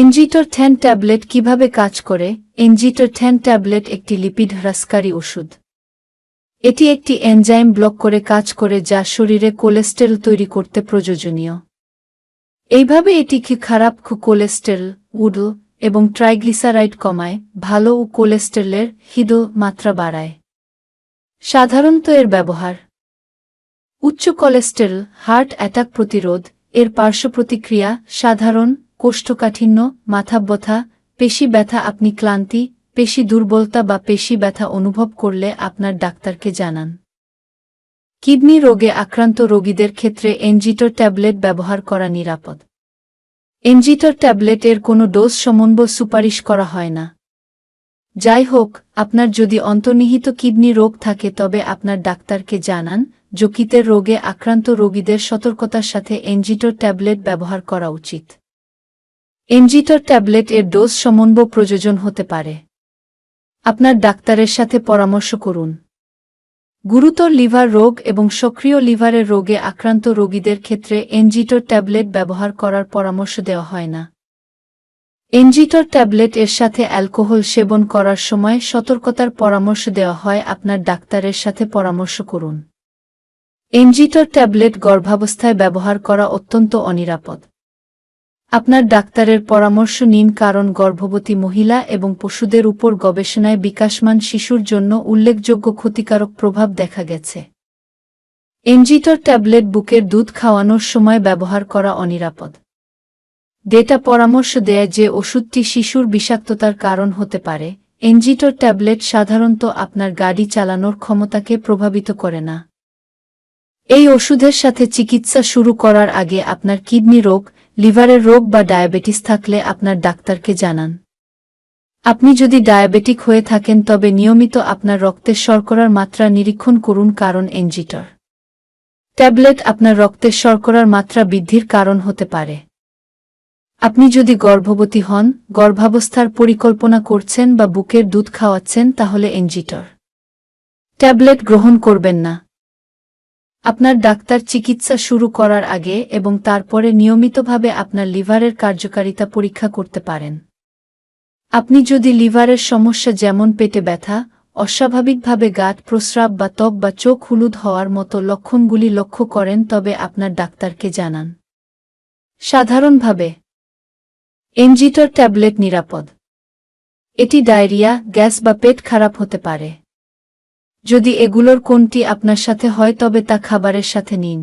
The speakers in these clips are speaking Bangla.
এনজিটোর থ্যান ট্যাবলেট কীভাবে কাজ করে? এনজিটোর থ্যান ট্যাবলেট একটি লিপিড হ্রাসকারী ওষুধ। এটি একটি এনজাইম ব্লক করে কাজ করে যা শরীরে কোলেস্টেরল তৈরি করতে প্রয়োজনীয়। এইভাবে এটি কি খারাপ কোলেস্টেরল উডল এবং ট্রাইগ্লিসারাইড কমায়, ভালো ও কোলেস্টেরলের হিদ মাত্রা বাড়ায়। সাধারণত এর ব্যবহার। উচ্চ কোলেস্টেরল হার্ট অ্যাটাক প্রতিরোধ, এর পার্শ্ব প্রতিক্রিয়া সাধারণ কোষ্ঠকাঠিন্য মাথা ব্যথা পেশি ব্যথা আপনি ক্লান্তি, পেশি দুর্বলতা বা পেশি ব্যথা অনুভব করলে আপনার ডাক্তারকে জানান। কিডনি রোগে আক্রান্ত রোগীদের ক্ষেত্রে এনজিটোর ট্যাবলেট ব্যবহার করা নিরাপদ। এনজিটোর ট্যাবলেট এর কোনো ডোজ সমন্বয় সুপারিশ করা হয় না। যাই হোক, আপনার যদি অন্তর্নিহিত কিডনি রোগ থাকে তবে আপনার ডাক্তারকে জানান, যকৃতের রোগে আক্রান্ত রোগীদের সতর্কতার সাথে এনজিটোর ট্যাবলেট ব্যবহার করা উচিত। এনজিটোর ট্যাবলেট এর ডোজ সমন্বয় প্রয়োজন হতে পারে। আপনার ডাক্তারের সাথে পরামর্শ করুন। গুরুতর লিভার রোগ এবং সক্রিয় লিভারের রোগে আক্রান্ত রোগীদের ক্ষেত্রে এনজিটোর ট্যাবলেট ব্যবহার করার পরামর্শ দেওয়া হয় না। এনজিটোর ট্যাবলেট এর সাথে অ্যালকোহল সেবন করার সময় সতর্কতার পরামর্শ দেওয়া হয়, আপনার ডাক্তারের সাথে পরামর্শ করুন। এনজিটোর ট্যাবলেট গর্ভাবস্থায় ব্যবহার করা অত্যন্ত অনিরাপদ। আপনার ডাক্তারের পরামর্শ নিন কারণ গর্ভবতী মহিলা এবং পশুদের উপর গবেষণায় বিকাশমান শিশুর জন্য উল্লেখযোগ্য ক্ষতিকারক প্রভাব দেখা গেছে। এনজিটোর ট্যাবলেট বুকের দুধ খাওয়ানোর সময় ব্যবহার করা অনিরাপদ। ডেটা পরামর্শ দেয় যে ওষুধটি শিশুর বিষাক্ততার কারণ হতে পারে। এনজিটোর ট্যাবলেট সাধারণত আপনার গাড়ি চালানোর ক্ষমতাকে প্রভাবিত করে না। এই ওষুধের সাথে চিকিৎসা শুরু করার আগে আপনার কিডনি রোগ লিভারের রোগ বা ডায়াবেটিস থাকলে আপনার ডাক্তারকে জানান। আপনি যদি ডায়াবেটিক হয়ে থাকেন, তবে নিয়মিত আপনার রক্তের শর্করার মাত্রা নিরীক্ষণ করুন কারণ এনজিটর ট্যাবলেট আপনার রক্তের শর্করার মাত্রা বৃদ্ধির কারণ হতে পারে। আপনি যদি গর্ভবতী হন, গর্ভাবস্থার পরিকল্পনা করছেন বা বুকের দুধ খাওয়াচ্ছেন, তাহলে এনজিটর ট্যাবলেট গ্রহণ করবেন না। আপনার ডাক্তার চিকিৎসা শুরু করার আগে এবং তারপরে নিয়মিতভাবে আপনার লিভারের কার্যকারিতা পরীক্ষা করতে পারেন। আপনি যদি লিভারের সমস্যা যেমন পেটে ব্যথা, অস্বাভাবিকভাবে গাঁট প্রস্রাব বা ত্বক বা চোখ হলুদ হওয়ার মতো লক্ষণগুলি লক্ষ্য করেন তবে আপনার ডাক্তারকে জানান। সাধারণভাবে, এনজিটর ট্যাবলেট নিরাপদ। এটি ডায়রিয়া, গ্যাস বা পেট খারাপ হতে পারে। যদি এগুলোর কোনটি আপনার সাথে হয় তবে তা খাবারের সাথে নিন।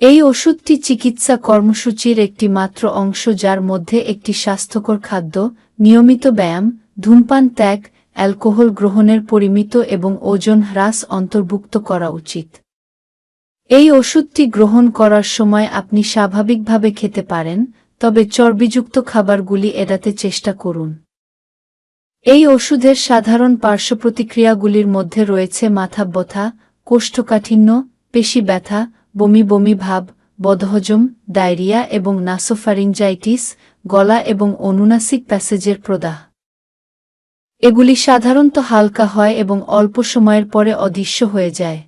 এই ওষুধটি চিকিৎসা কর্মসূচির একটি মাত্র অংশ যার মধ্যে একটি স্বাস্থ্যকর খাদ্য, নিয়মিত ব্যায়াম, ধূমপান, ত্যাগ, অ্যালকোহল গ্রহণের পরিমিত এবং ওজন হ্রাস অন্তর্ভুক্ত করা উচিত। এই ওষুধটি গ্রহণ করার সময় আপনি স্বাভাবিকভাবে খেতে পারেন, তবে চর্বিযুক্ত খাবারগুলি এড়াতে চেষ্টা করুন। এই ওষুধের সাধারণ পার্শ্বপ্রতিক্রিয়াগুলির মধ্যে রয়েছে মাথা ব্যথা কোষ্ঠকাঠিন্য, পেশি ব্যথা, বমি বমি ভাব, বদহজম, ডায়রিয়া এবং নাসোফারিঞ্জাইটিস গলা এবং অনুনাসিক প্যাসেজের প্রদাহ। এগুলি সাধারণত হালকা হয় এবং অল্প সময়ের পরে অদৃশ্য হয়ে যায়।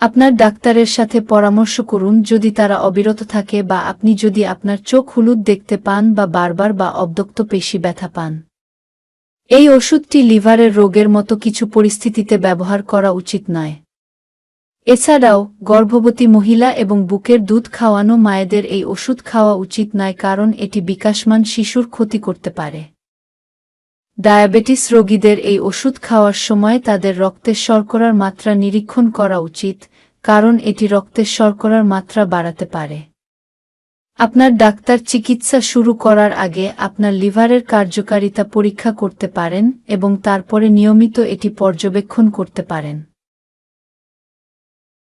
আপনার ডাক্তারের সাথে পরামর্শ করুন যদি তারা অবিরত থাকে বা আপনি যদি আপনার চোখ হলুদ দেখতে পান বা বারবার বা অবদক্ত পেশি ব্যথা পান। এই ওষুধটি লিভারের রোগের মতো কিছু পরিস্থিতিতে ব্যবহার করা উচিত নয়। এছাড়াও, গর্ভবতী মহিলা এবং বুকের দুধ খাওয়ানো মায়েদের এই ওষুধ খাওয়া উচিত নয় কারণ এটি বিকাশমান শিশুর ক্ষতি করতে পারে। ডায়াবেটিস রোগীদের এই ওষুধ খাওয়ার সময় তাদের রক্তের শর্করার মাত্রা নিরীক্ষণ করা উচিত, কারণ এটি রক্তের শর্করার মাত্রা বাড়াতে পারে। আপনার ডাক্তার চিকিৎসা শুরু করার আগে আপনার লিভারের কার্যকারিতা পরীক্ষা করতে পারেন এবং তারপরে নিয়মিত এটি পর্যবেক্ষণ করতে পারেন।